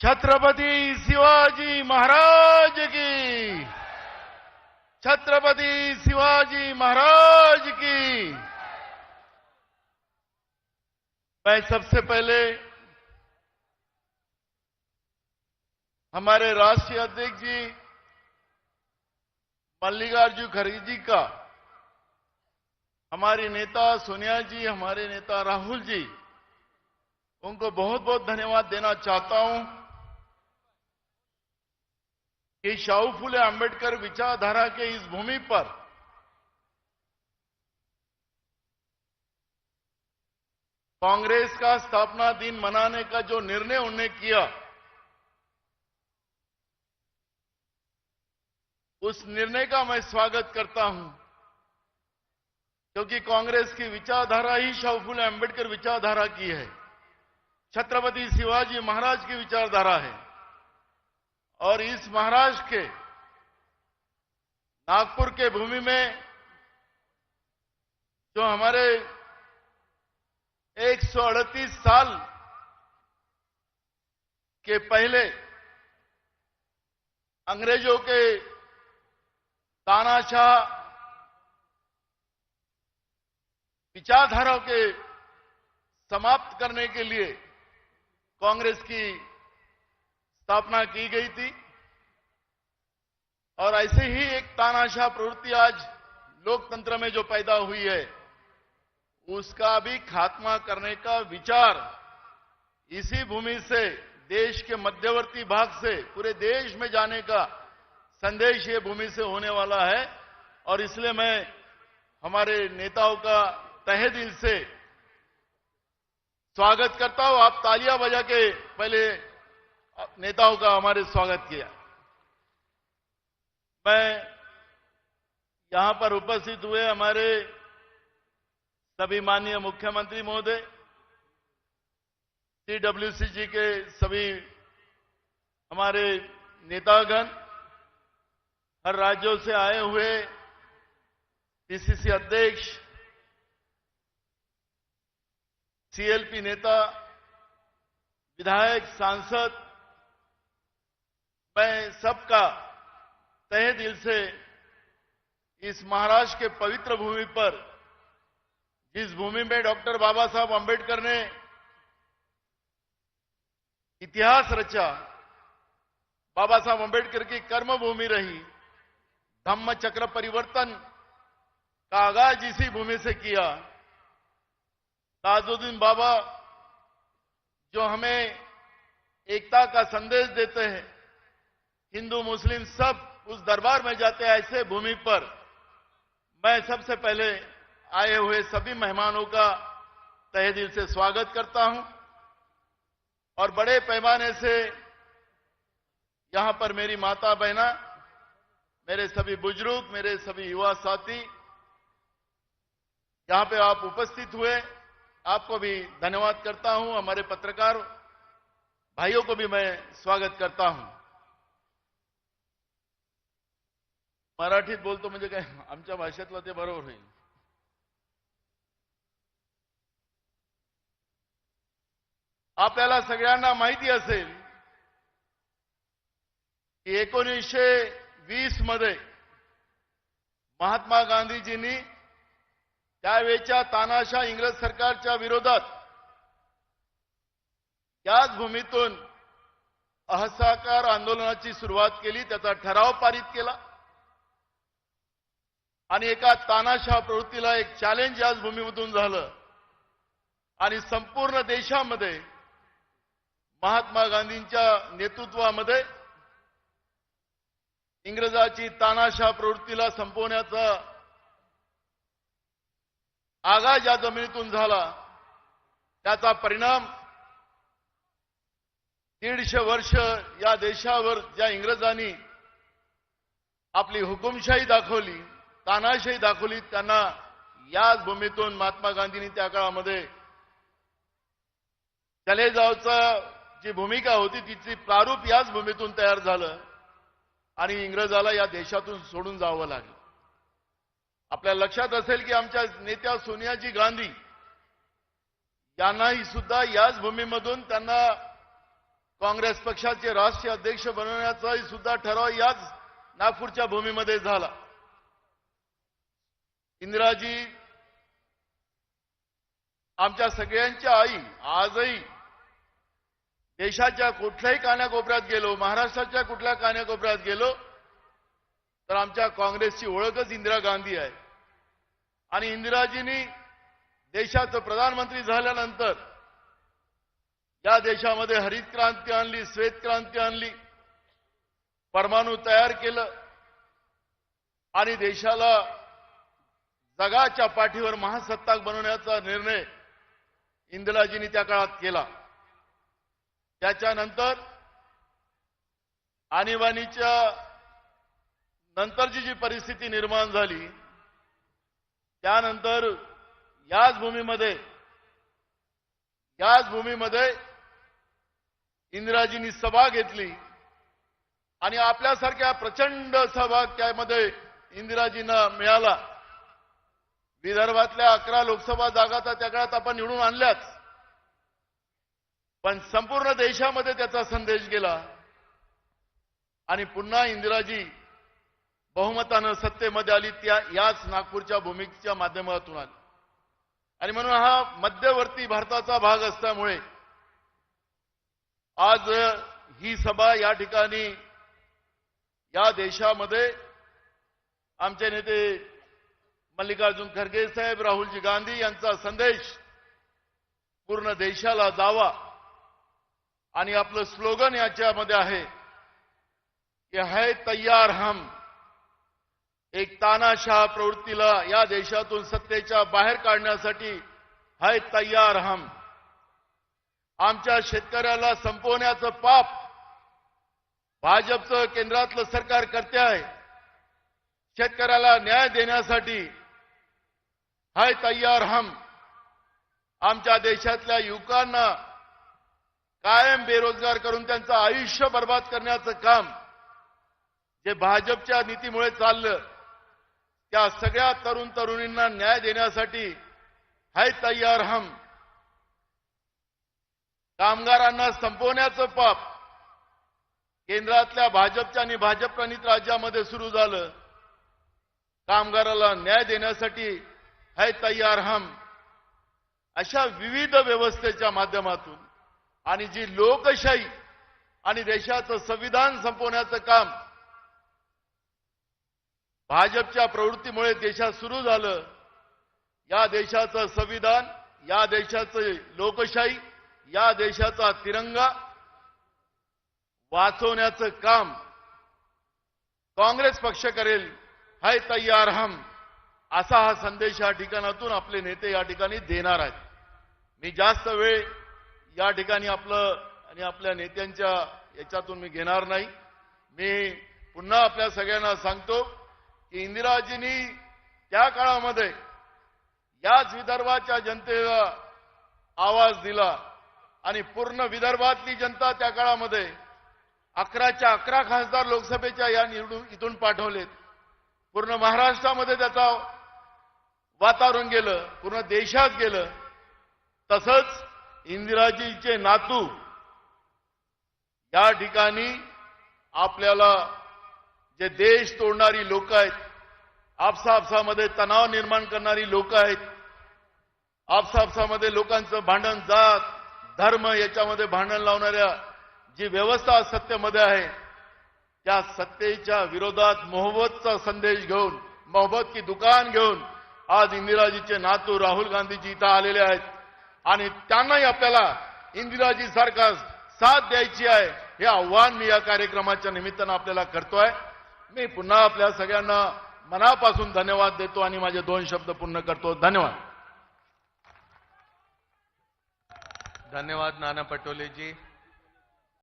छत्रपती शिवाजी महाराज की। छत्रपति शिवाजी महाराज की। मैं सबसे पहले हमारे राष्ट्रीय अध्यक्ष जी, मल्लिकार्जुन खड़गे जी का, हमारी नेता सोनिया जी, हमारे नेता राहुल जी, उनको बहुत बहुत धन्यवाद देना चाहता हूँ। कि शाहू फुले अंबेडकर विचारधारा के इस भूमि पर कांग्रेस का स्थापना दिन मनाने का जो निर्णय उन्होंने किया, उस निर्णय का मैं स्वागत करता हूँ। क्योंकि कांग्रेस की विचारधारा ही शाहू फुले अंबेडकर विचारधारा की है। छत्रपति शिवाजी महाराज की विचारधारा है। और इस महाराष्ट्र के नागपुर के भूमि में जो हमारे 138 साल के पहले अंग्रेज़ों के तानाशाह विचारधारा के समाप्त करने के लिए कांग्रेस की स्थापना की गई थी। और ऐसे ही एक तानाशाह प्रवृत्ति आज लोकतंत्र में जो पैदा हुई है, उसका भी खात्मा करने का विचार इसी भूमि से, देश के मध्यवर्ती भाग से, पूरे देश में जाने का संदेश ये भूमि से होने वाला है। और इसलिए मैं हमारे नेताओं का तहे दिल से स्वागत करता हूँ। आप तालियाँ बजा के पहले नेताओं का हमारे स्वागत किया। मैं यहाँ पर उपस्थित हुए हमारे सभी माननीय मुख्यमंत्री महोदय सीडब्ल्यूसी जी के सभी हमारे नेतागण, हर राज्यों से आए हुए पीसीसी अध्यक्ष, सीएलपी नेता, विधायक, सांसद मैं सबका तहे दिल से इस महाराष्ट्र के पवित्र भूमि पर, जिस भूमि में डॉक्टर बाबा साहब अंबेडकर ने इतिहास रचा, बाबा साहब अंबेडकर की कर्मभूमि रही, धम्म चक्र परिवर्तन का आगाज़ इसी भूमि से किया। ताजुद्दीन बाबा जो हमें एकता का संदेश देते हैं हिंदू, मुस्लिम सब उस दरबार में जाते हैं ऐसे भूमि पर। मैं सबसे पहले आए हुए सभी मेहमानों का तहे दिल से स्वागत करता हूँ। और बड़े पैमाने से यहाँ पर मेरी माता बहना मेरे सभी बुज़ुर्ग, मेरे सभी युवा साथी, यहाँ पे आप उपस्थित हुए। आपको भी धन्यवाद करता हूँ। हमारे पत्रकार भाइयों को भी मैं स्वागत करता हूँ। मराठीत बोलतो म्हणजे काय? आमच्या भाषेतलं ते बरोबर होईल. आपल्याला सगळ्यांना माहिती असेल की एकोणीसशे वीसमध्ये महात्मा गांधीजींनी त्यावेळेच्या तानाशा इंग्रज सरकारच्या विरोधात याच भूमीतून असहकार आंदोलनाची सुरुवात केली त्याचा ठराव पारित केला. आणि एका तानाशाह प्रवृत्तीला एक चॅलेंज याच भूमीमधून झालं. आणि संपूर्ण देशामध्ये महात्मा गांधींच्या नेतृत्वामध्ये इंग्रजाची तानाशाह प्रवृत्तीला संपवण्याचा आगाज या जमिनीतून झाला. त्याचा परिणाम दीडशे वर्ष या देशावर ज्या इंग्रजांनी आपली हुकुमशाही दाखवली तानाशाही दाखवली त्यांना याच भूमीतून महात्मा गांधींनी त्या काळामध्ये चलेजावचा जी भूमिका होती तिची प्रारूप याच भूमीतून तयार झालं आणि इंग्रजाला या देशातून सोडून जावं लागलं. आपल्या लक्षात असेल की आमच्या नेत्या सोनियाजी गांधी यांनाही सुद्धा याच भूमीमधून त्यांना काँग्रेस पक्षाचे राष्ट्रीय अध्यक्ष बनवण्याचाही सुद्धा ठराव याच नागपूरच्या भूमीमध्ये झाला. इंदिराजी आमच्या सगळ्यांच्या आई आजही देशाच्या कुठल्याही कानाकोपऱ्यात गेलो महाराष्ट्राच्या कुठल्या कानाकोपऱ्यात गेलो तर आमच्या काँग्रेसची ओळखच इंदिरा गांधी आहे. आणि इंदिराजींनी देशाचं प्रधानमंत्री झाल्यानंतर या देशामध्ये हरित क्रांती आणली श्वेत क्रांती आणली परमाणू तयार केलं आणि देशाला जगाच्या पाठीवर महासत्ताक बनवण्याचा निर्णय इंदिराजींनी त्या काळात केला. त्याच्यानंतर आणीबाणीच्या नंतरची जी परिस्थिती निर्माण झाली त्यानंतर याच भूमीमध्ये याच भूमीमध्ये इंदिराजींनी सभा घेतली आणि आपल्यासारख्या प्रचंड सभा त्यामध्ये इंदिराजींना मिळाला. विदर्भातल्या अकरा लोकसभा जागा तर त्या काळात आपण निवडून आणल्याच. पण संपूर्ण देशामध्ये त्याचा संदेश गेला. आणि पुन्हा इंदिराजी बहुमतानं सत्तेमध्ये आली त्या याच नागपूरच्या भूमिकेच्या माध्यमातून आली. आणि म्हणून हा मध्यवर्ती भारताचा भाग असल्यामुळे आज ही सभा या ठिकाणी या देशामध्ये आमचे नेते मल्लिकार्जुन खरगे साहेब राहुलजी गांधी यांचा संदेश पूर्ण देशाला जावा. आणि आपलं स्लोगन याच्यामध्ये आहे की है तयार हम. एक तानाशाह प्रवृत्तीला या देशातून सत्तेच्या बाहेर काढण्यासाठी है तयार हम. आमच्या शेतकऱ्याला संपवण्याचं पाप भाजपचं केंद्रातलं सरकार करते आहे. शेतकऱ्याला न्याय देण्यासाठी हाय तय्यार हम. आमच्या देशातल्या युवकांना कायम बेरोजगार करून त्यांचं आयुष्य बर्बाद करण्याचं काम जे भाजपच्या नीतीमुळे चाललं त्या सगळ्या तरुण तरुणींना न्याय देण्यासाठी हाय तय्यार हम. कामगारांना संपवण्याचं पाप केंद्रातल्या भाजपच्या आणि भाजप प्रणित राज्यामध्ये सुरू झालं. कामगाराला न्याय देण्यासाठी है तय्यार हम. अशा विविध व्यवस्थेच्या माध्यमातून आणि जी लोकशाही आणि देशाचं संविधान संपवण्याचं काम भाजपच्या प्रवृत्तीमुळे देशात सुरू झालं या देशाचं संविधान या देशाचं लोकशाही या देशाचा तिरंगा वाचवण्याचं काम काँग्रेस पक्ष करेल. हाय तय्यार हम. असा हा संदेश या ठिकाणातून आपले नेते या ठिकाणी देणार आहेत. मी जास्त वेळ या ठिकाणी आपलं आणि आपल्या नेत्यांच्या याच्यातून मी घेणार नाही. मी पुन्हा आपल्या सगळ्यांना सांगतो की इंदिराजींनी त्या काळामध्ये याच विदर्भाच्या जनतेला आवाज दिला आणि पूर्ण विदर्भातली जनता त्या काळामध्ये अकराच्या अकरा खासदार लोकसभेच्या या निवडून इथून पाठवलेत. पूर्ण महाराष्ट्रामध्ये त्याचा वातावरण गेलं पूर्ण देशात गेलं तसंच इंदिराजीचे नातू या ठिकाणी आपल्याला जे देश तोडणारी लोक आहेत आपसापसामध्ये तणाव निर्माण करणारी लोक आहेत आपसापसामध्ये लोकांचं भांडण जात धर्म याच्यामध्ये भांडण लावणाऱ्या जी व्यवस्था सत्तेमध्ये आहे त्या सत्तेच्या विरोधात मोहब्बतचा संदेश घेऊन मोहब्बत की दुकान घेऊन आज इंदिराजीचे नातू राहुल गांधीजी इथं आलेले आहेत. आणि त्यांनाही आपल्याला इंदिराजी सारखा साथ द्यायची आहे हे आव्हान मी या कार्यक्रमाच्या निमित्तानं आपल्याला करतोय. मी पुन्हा आपल्या सगळ्यांना मनापासून धन्यवाद देतो आणि माझे दोन शब्द पूर्ण करतो. धन्यवाद. धन्यवाद नाना पटोलेजी.